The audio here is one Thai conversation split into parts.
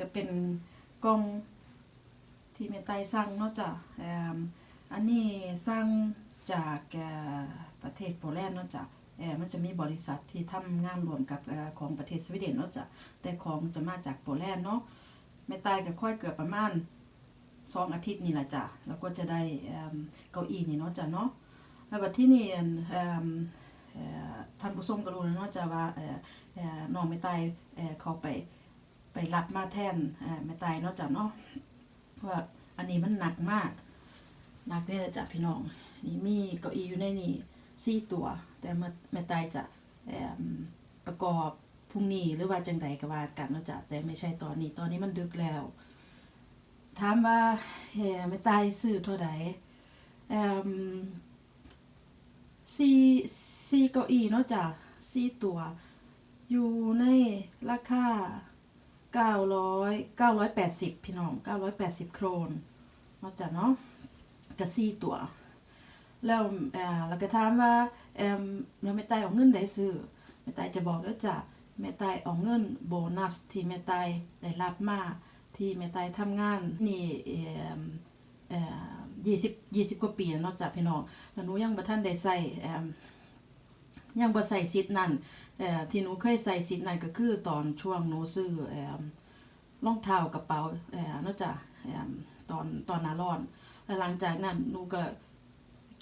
ก็เป็นกล่องที่แม่ไตสั่งเนาะจ้ะอันนี้สั่งจากประเทศโปแลนด์เนาะจ้ะมันจะมีบริษัทที่ทำงานรวมกับของประเทศสวีเดนเนาะจ้ะแต่ของจะมาจากโปแลนด์เนาะแม่ไตก็ค่อยเกิดประมาณสองอาทิตย์นี่แหละจ้ะแล้วก็จะได้เก้าอี้นี่เนาะจ้ะเนาะแล้วบัดที่นี่ท่านผู้ชมก็รู้แล้วเนาะจ้ะว่าน้องแม่ตเอ่อเขาไป ไปรับมาแทนเอ่อแม่ไตเนาะจ้ะเนาะว่าอันนี้มันหนักมากหนักเนี่ยจ้ะพี่น้องนี่มีเก้าอี้อยู่ในนี่สี่ตัว แต่แม่แม่ไตจะประกอบพรุ่งนี้หรือว่าจังใดก็ว่ากันเนาะจ้ะแต่ไม่ใช่ตอนนี้ตอนนี้มันดึกแล้ว ถามว่าแม่ไตซื้อเท่าใดเอ่สี่สี่เก้าอี้เนาะจ้ะสี่ตัว อยู่ในราคา 900 980 พี่น้อง 980 โครนนาะจ้ะเนาะกระสี่ตัว แล้วอ่อแล้วก็ถามว่าเอ่มแล้วแม่ตายเอาเงินได้ซื้อแม่ตายจะบอกแล้วจ้ะแม่ตายเอาเงินโบนัสที่แม่ตายได้รับมาที่แม่ตายทำงานนี่เอ่มเอ่อ20 20กว่าปีเนาะจ้ะพี่น้องแล้วหนูยังบ่ทันได้ใส่เอ่มยังบ่ใส่สิทธิ์นั่น ที่หนูเคยใส่สิทธิ์นั้นก็คือตอนช่วงหนูซื้อรองเท้ากระเป๋าเอ่อนอกจากเอ่อตอนตอนนาร้อนแล้วหลังจากนั้นหนูก็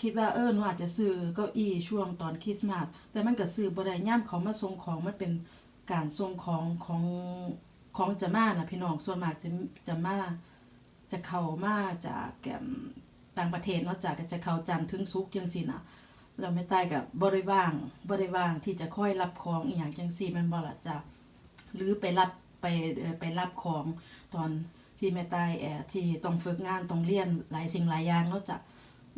คิดว่าเออหนูอาจจะซื้อเก้าอี้ช่วงตอนคริสต์มาสแต่มันก็ซื้อบ่ได้ย่ามเขามาส่งของมันเป็นการส่งของของของจะมานะพี่น้องส่วนมากจะจะมาจะเข้ามาจากแกมต่างประเทศเนาะจากก็จะเข้าจันทร์ถึงศุกร์จังซี่นะ เราไม่ตายกับบริว่างบริว่างที่จะค่อยรับของอีกอย่างจังซี่มันบ่ละจ้ะหรือไปรับไปไปรับของตอนที่แม่ตายแอที่ต้องฝึกงานต้องเรียนหลายสิ่งหลายอย่างเนาะจ้ะ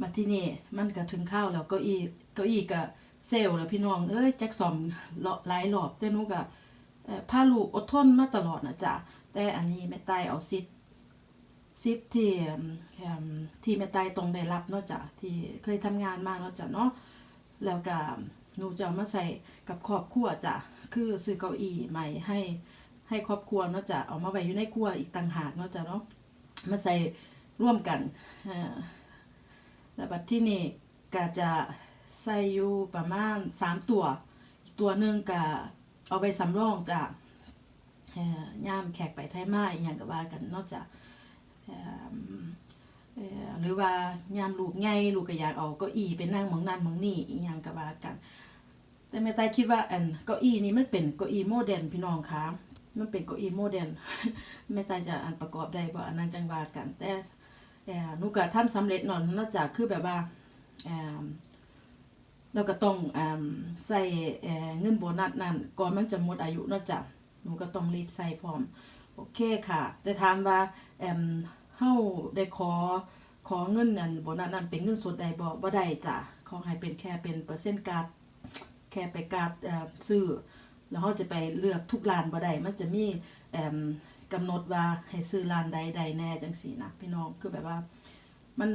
มาที่นี่มันก็ถึงข้าวแล้วเก้าอี้เก้าอี้ก็เซลแล้วพี่น้องเอ้ยจักซ่อมเลาะหลายรอบแต่หนูก็เอ่อพาลูกอดทนมาตลอดนะจ้ะแต่อันนี้แม่ตายเอาสิทธิ์สิทธิ์ที่เอิ่มเอิ่มที่แม่ตายตรงได้รับเนาะจ้ะที่เคยทำงานมาเนาะจ้ะเนาะ แล้วก็หนูจะมาใส่กับครอบครัวจ้ะคือซื้อเก้าอี้ใหม่ให้ให้ครอบครัวเนาะจ้ะเอามาไว้อยู่ในครัวอีกต่างหากเนาะจ้ะเนาะมาใส่ร่วมกันแล้วบัดที่นี่ก็จะใส่อยู่ประมาณสามตัว ตัวหนึ่งก็เอาไปสำรองจ้ะย่ามแขกไปไทยมาอีกอย่างก็ว่ากันเนอกจาก หรือว่ายามลูกไงลูกก็อยากเอาเก้าอี้ไปนั่งมองนั่นมองนี่อีหยังก็ว่ากัน แต่แม่ตายคิดว่าอันเก้าอี้นี้มันเป็นเก้าอี้โมเดิร์นพี่น้องคะมันเป็นเก้าอี้โมเดิร์นแม่ตายจะอันประกอบได้บ่อันนั้นจังว่ากัน แต่เอ่อหนูก็ทำสำเร็จนอนนอกจากคือแบบว่าเอ่อเราก็ต้องอใส่เงินโบนัสนั่นก่อนมันจะหมดอายุนอกจากหนูก็ต้องรีบใส่พร้อม โอเคค่ะ จะถามว่าแอม เฮาได้ขอขอเงินนั่นโบนัสนั้นเป็นเงินสดได้บ่บ่ได้จ้ะขอให้เป็นแค่เป็นเปอร์เซ็นต์การ์ดแค่ไปการ์ดเอ่อซื้อแล้วเฮาจะไปเลือกทุกร้านบ่ได้มันจะมีแอมกำหนดว่าให้ซื้อร้านใดใดแน่จังซี่นะพี่น้องคือแบบว่า มัน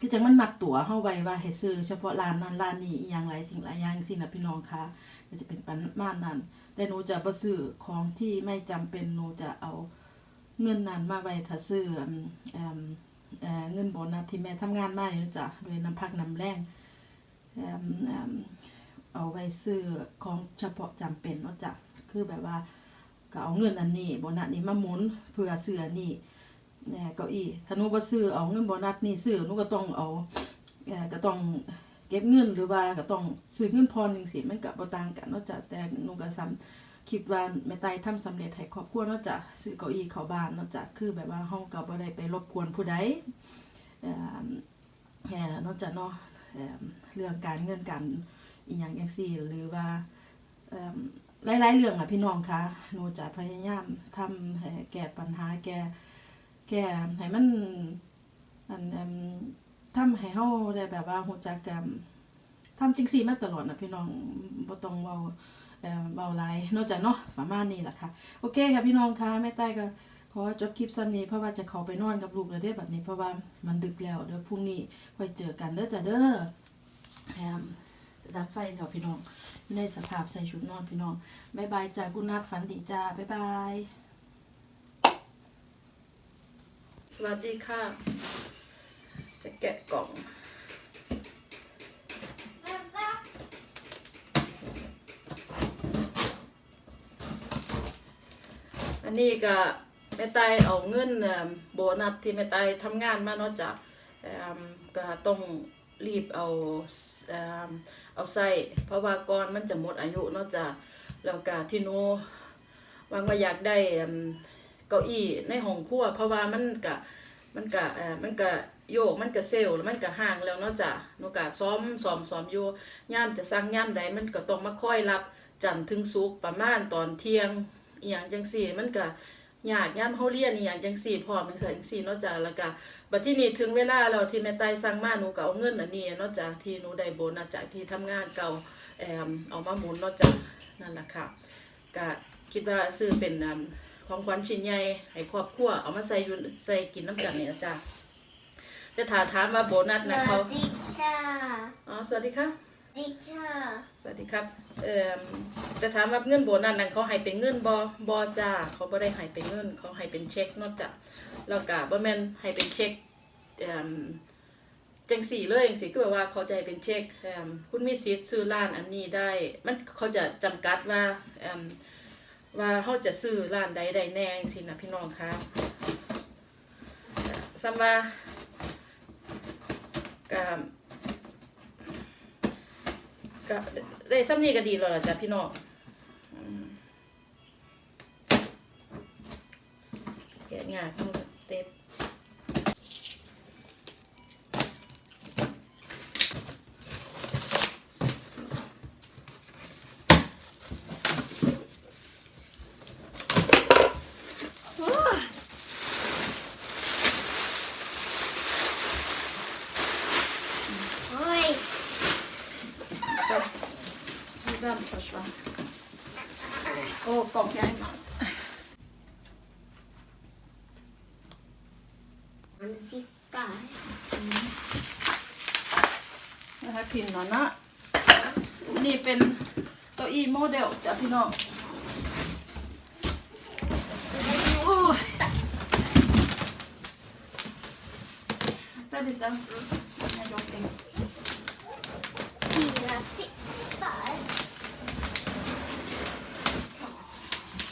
คือจังมันมักตั๋วเฮาไว้ว่าให้ซื้อเฉพาะร้านนั้นร้านนี้อย่างไรสิ่งหลายอย่างสินะพี่น้องคะก็จะเป็นประมาณนั้นแต่หนูจะบ่ซื้อของที่ไม่จำเป็นหนูจะเอา เงินนั้นมาไว้ถ้าซื้อเอิ่มเอ่อเงินโบนัสที่แม่ทำงานมาเนี่ยจ้ะโดยน้ำพักน้ำแรงเอาไว้ซื้อของเฉพาะจำเป็นเนาะจ้ะคือแบบว่าก็เอาเงินอันนี้โบนัสนี้มาหมุนเพื่อซื้อนนี้แหน่เก้าอี้ถ้าหนูบ่ซื้อเอาเงินโบนัสนี่ซื้อหนูก็ต้องเอาก็ต้องเก็บเงินหรือว่าก็ต้องซื้อเงินพรหนึ่งสิมันก็บ่ต่างกันเนาะจ้ะแต่หนูก็ซ้ำ คิดว่าแม่ไตทำสำเร็จให้ครอบครัวนาะจ้ะซื้อเก้าอี้เข้าบ้านนาะจ้ะคือแบบว่าเฮาก็บ่ได้ไปรบกวนผู้ใดเอ่อนาะจ้ะเนาะเรื่องการเงินการอีหยังจังซี่หรือว่าเอ่อหลายๆเรื่องอะพี่น้องคะหนูจะพยายามทำให้แก้ปัญหาแก้แก้ให้มันอันเอิ่มทำให้เฮาได้แบบว่าฮู้จักกันทำจังซี่มาตลอดนะพี่น้องบ่ต้องเว้า เอ่เว้าหลนอกจากเนาะประมาณนี้ล่ะค่ะ โอเคค่ะพี่น้องค่ะแม่ใต้ก็ขอจบคลิปซ้ำนี้เพราะว่าจะเข้าไปนอนกับลูกแล้วเด้บัดนี้เพราะว่ามันดึกแล้วเดี๋ยวพรุ่งนี้ค่อยเจอกันเด้อจ้ะเด้อแฮมจะดับไฟแล้วพี่น้องในสภาพใส่ชุดนอนพี่น้องบ๊ายบายจ้ากุณนัดฝันดีจ้าบ๊ายบายสวัสดีค่ะ จะแกะกล่อง อันนี้ก็แม่ตายเอาเงินโบนัสที่แม่ตายทำงานมาเนาะจ้ะก็ต้องรีบเอาเอาใส่เพราะว่าก่อนมันจะหมดอายุเนาะจ้ะแล้วก็ที่หนูวางว่าอยากได้เก้าอี้ในห้องครัวเพราะว่ามันก็มันก็มันก็โยกมันก็เซลล์แล้วมันก็ห่างแล้วเนาะจ้ะหนูก็ซ้อมซ้อมซ้อมอยู่ย่ามจะสั่งย่ามใดมันก็ต้องมาค่อยรับจันทร์ถึงศุกประมาณตอนเที่ยง อหย่างจังสี่ มันก็ยากย่ำเฮาเรียนอหย่างจังสี่พร้อมจังซี่จังสี่เนาะจ้ะแล้วก็บัดที่นี้ถึงเวลาแล้วที่แม่ไต้สั่งมาหนูก็เอาเงินอันนี้เนาะจ้ะที่หนูได้โบนัสจากที่ทำงานเก่าแอมเอามาหมุนเนาะจ้ะนั่นแหละค่ะก็คิดว่าซื้อเป็น um ของขวัญชิ้นใหญ่ให้ครอบครัวเอามาใส่อยู่ใส่กินน้ำกันนี่นะจ้ะแต่ถ้าถามว่าโบนัสนะเขาสวัสดีค่ะอ๋อสวัสดีค่ะสวัส ดีค่ะสวัสดีครับ เอ่อจะถามว่าเงินโบนัสนั้นเขาให้เป็นเงินบอบอจ้าเขาบ่ได้ให้เป็นเงิน เขาให้เป็นเช็คนอกจากแล้วก็บ่แม่นให้เป็นเช็คเอ่อจังสี่เลยจังสี่ก็แบบว่าเขาจะให้เป็นเช็คเอ่อคุณมีสิทธิ์ซื้อร้านอันนี้ได้ มันเขาจะจำกัดว่าเอ่อว่าเขาจะซื้อร้านใดใดแน่จังซี่นะพี่น้องครับซ้ำว่าก็ ก็ได้ซ้ำนี้ก็ดีแล้วล่ะจ้ะพี่น้องแกะง่ายต้องเต็บโอ้ย ก็ที่ด้านฟัชวันโอ้กล่องใหญ่มาก มันจิตตาย นะคะพินเนาะนะ นี่เป็นเก้าอี้โมเดลจ้ะพี่น้องโอ้ยได้ดิจ้ะแม่ยกเองทีละสิบบาท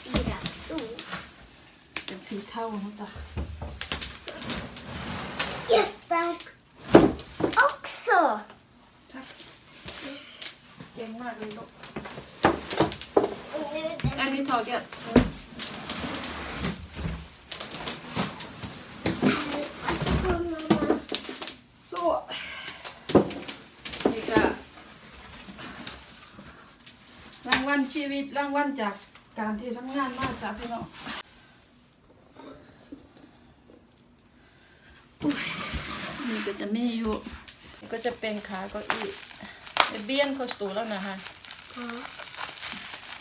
ทีละสูงเป็นสีเทาเนาะจ้ะ Yes, tack. Också. เก่งมากเลยลูก Och nu อัน นี้ทอเก็ต mamma. สู้นี่ก็รางวัลชีวิตรางวัลจากการที่ทำงานมากจ้ะพี่น้องอุ๊ยนี่ก็จะมีอยู่นี่ก็จะเป็นขาเก้าอี้เบียนคอสตูแล้วนะคะ Ja.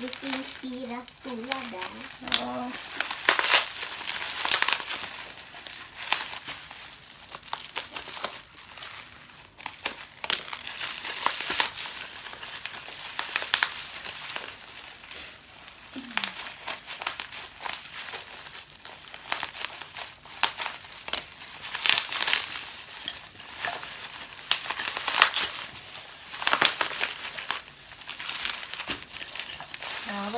Det finns fyra stolar där. อ๋อ ja,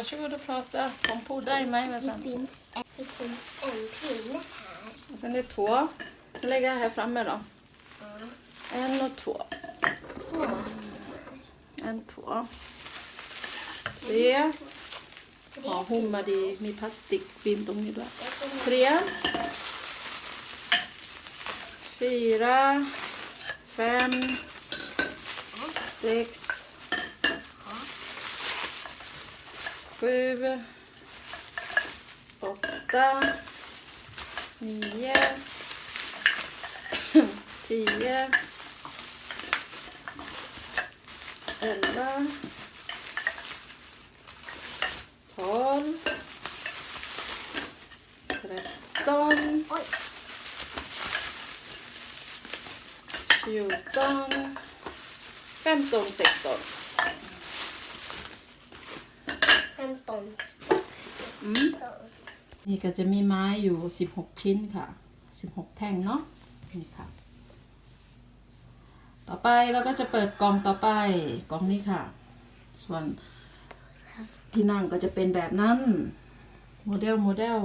varsågod och prata. Kom på dig med Det sen. finns en, det finns en pinne här. Och sen är det två. Nu lägger jag här framme då. Ja. En och två. Två. En, två. Tre. Ja, hommar i min ni då. Tre. Fyra. Fem. Sex. Sju. Åtta. Nio. Tio. elva, tolv, tretton, fjorton, femton, sexton. นี่ก็จะมีไม้อยู่ 16 ชิ้นค่ะสิบหกแท่งเนาะนี่ค่ะ ต่อไปเราก็จะเปิดกล่องต่อไปกล่องนี้ค่ะ ส่วนที่นั่งก็จะเป็นแบบนั้นโมเดลโมเดล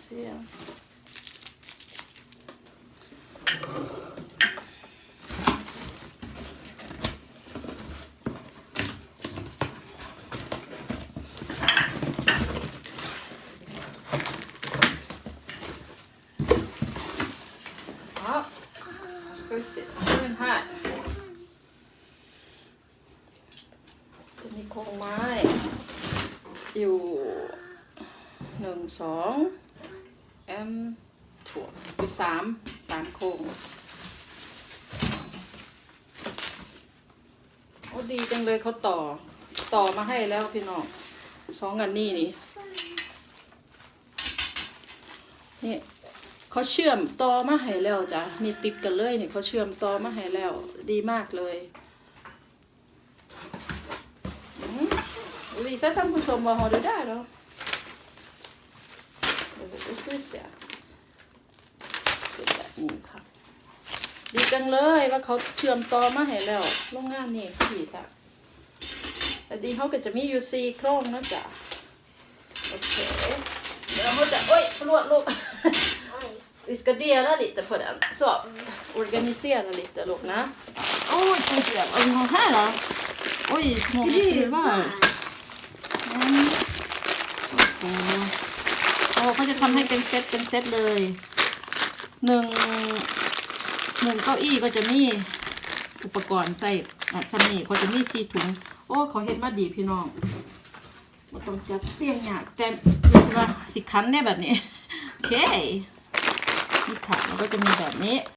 เสียง Ja, nu ska vi se. Den här. จะมีโครงไม้ อยู่หนึ่งสองแอมถั่วอยู่สามสามโครงโอ้ดีจังเลยเขาต่อต่อมาให้แล้วพี่น้องสองอันนี้นี่นี่ เขาเชื่อมต่อมาให้แล้วจ้ะมีติดกันเลยเนี่ยเขาเชื่อมต่อมาให้แล้ว ดีมากเลย Visa ท่านผู้ชมว่า har du där då? Då ska vi se. เป็นแบบนี้ค่ะดีจังเลยว่าเขาเชื่อมต่อมาให้แล้วโรงงานนี่ดีค่ะแต่ดีเขาก็จะมีอยู่ซีโครงนะจ๊ะโอเคเดี๋ยวเราจะโอ้ย förlåt ลูก Vi ska dela lite på den. Så, organisera lite Luke. Oj, ska vi se vad vi har här då? Oj, många skruvar. Mm. โอ้โหโอ้เขาจะทำให้เป็นเซตเป็นเซตเลยหนึ่งหนึ่งเก้าอี้ก็จะมีอุปกรณ์ใส่อะชั้นนี้เขาจะมีสีถุง โอ้เขาเห็นมาดีพี่น้องบ่ต้องจัดเตียงหยากแต่เรียกว่าสิคันเนี่ยแบบนี้ โอเค นี่ค่ะแล้วก็จะมีแบบนี้